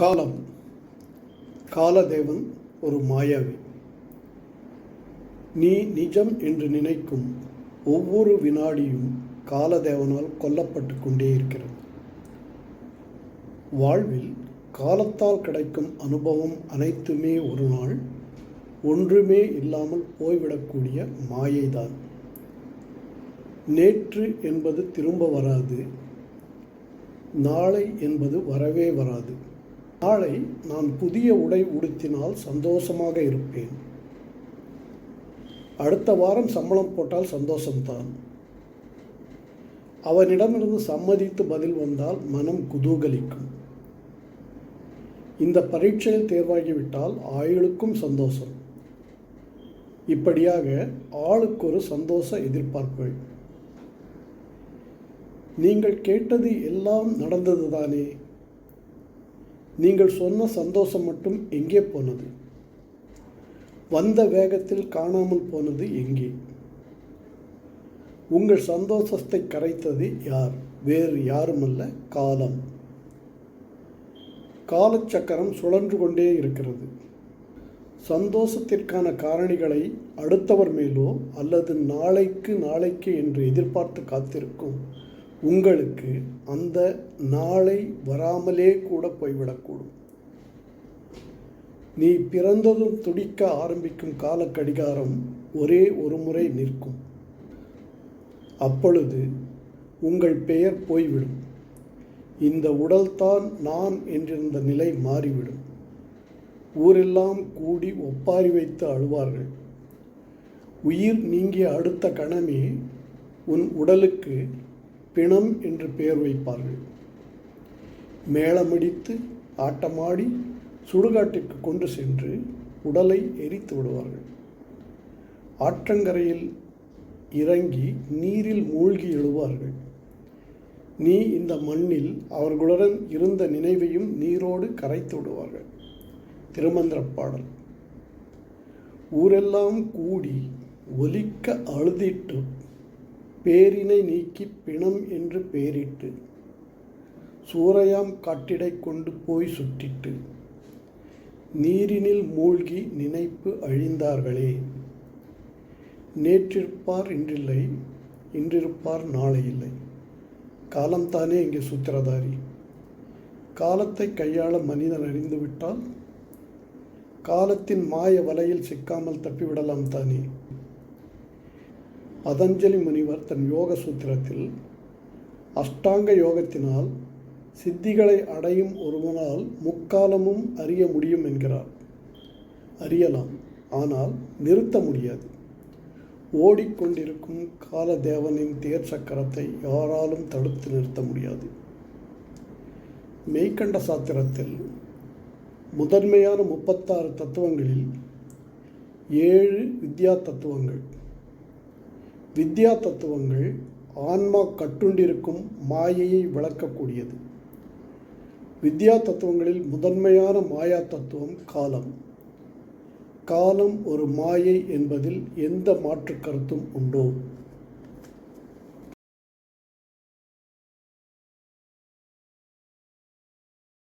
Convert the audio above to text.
காலம் காலதேவன் ஒரு மாயாவி. நீ நிஜம் என்று நினைக்கும் ஒவ்வொரு வினாடியும் காலதேவனால் கொல்லப்பட்டு கொண்டே இருக்கிறது. வாழ்வில் காலத்தால் கிடைக்கும் அனுபவம் அனைத்துமே ஒரு நாள் ஒன்றுமே இல்லாமல் போய்விடக்கூடிய மாயைதான். நேற்று என்பது திரும்ப வராது நாளை என்பது வரவே வராது. நாளை நான் புதிய உடை உடுத்தினால் சந்தோஷமாக இருப்பேன். அடுத்த வாரம் சம்பளம் போட்டால் சந்தோஷம்தான். அவனிடமிருந்து சம்மதித்து பதில் வந்தால் மனம் குதூகலிக்கும். இந்த பரீட்சையில் தேர்வாகிவிட்டால் ஆயுளுக்கும் சந்தோஷம். இப்படியாக ஆளுக்கு ஒரு சந்தோஷ எதிர்பார்ப்புகள். நீங்கள் கேட்டது எல்லாம் நடந்தது தானே நீங்கள் சொன்ன சந்தோஷம் மட்டும் எங்கே போனது? வந்த வேகத்தில் காணாமல் போனது எங்கே? உங்கள் சந்தோஷத்தை கரைத்தது யார்? வேறு யாருமல்ல காலம். காலச்சக்கரம் சுழன்று கொண்டே இருக்கிறது. சந்தோஷத்திற்கான காரணிகளை அடுத்தவர் மேலோ அல்லது நாளைக்கு நாளைக்கு என்று எதிர்பார்த்து காத்திருக்கும் உங்களுக்கு அந்த நாளை வராமலே கூட போய்விடக்கூடும். நீ பிறந்ததும் துடிக்க ஆரம்பிக்கும் கால கடிகாரம் ஒரே ஒரு முறை நிற்கும். அப்பொழுது உங்கள் பெயர் போய்விடும். இந்த உடல்தான் நான் என்றிருந்த நிலை மாறிவிடும். ஊரெல்லாம் கூடி ஒப்பாரி வைத்து அழுவார்கள். உயிர் நீங்கிய அடுத்த கணமே உன் உடலுக்கு பிணம் என்று பெயர் வைப்பார்கள். மேளமடித்து ஆட்டமாடி சுடுகாட்டிற்கு கொண்டு சென்று உடலை எரித்து விடுவார்கள். ஆற்றங்கரையில் இறங்கி நீரில் மூழ்கி எழுவார்கள். நீ இந்த மண்ணில் அவர்களுடன் இருந்த நினைவையும் நீரோடு கரைத்து விடுவார்கள். திருமந்திர பாடல். ஊரெல்லாம் கூடி ஒலிக்க அழுதிட்டு பேரினை நீக்கி பிணம் என்று பேரிட்டு சூறையாம் காட்டிடை கொண்டு போய் சுட்டிட்டு நீரினில் மூழ்கி நினைப்பு அழிந்தார்களே. நேற்றிருப்பார் இன்றில்லை இன்றிருப்பார் நாளை இல்லை. காலம்தானே இங்கே சூத்திரதாரி. காலத்தை கையாள மனிதன் அறிந்துவிட்டால் காலத்தின் மாய வலையில் சிக்காமல் தப்பிவிடலாம் தானே. பதஞ்சலி முனிவர் தன் யோக சூத்திரத்தில் அஷ்டாங்க யோகத்தினால் சித்திகளை அடையும் ஒருவனால் முக்காலமும் அறிய முடியும் என்கிறார். அறியலாம் ஆனால் நிறுத்த முடியாது. ஓடிக்கொண்டிருக்கும் காலதேவனின் தேர் சக்கரத்தை யாராலும் தடுத்து நிறுத்த முடியாது. மெய்கண்ட சாத்திரத்தில் முதன்மையான முப்பத்தாறு தத்துவங்களில் ஏழு வித்யா தத்துவங்கள். வித்யா தத்துவங்கள் ஆன்மா கட்டுண்டிருக்கும் மாயையை விளக்கக்கூடியது. வித்யா தத்துவங்களில் முதன்மையான மாயா தத்துவம் காலம். காலம் ஒரு மாயை என்பதில் எந்த மாற்று கருத்தும் உண்டோ?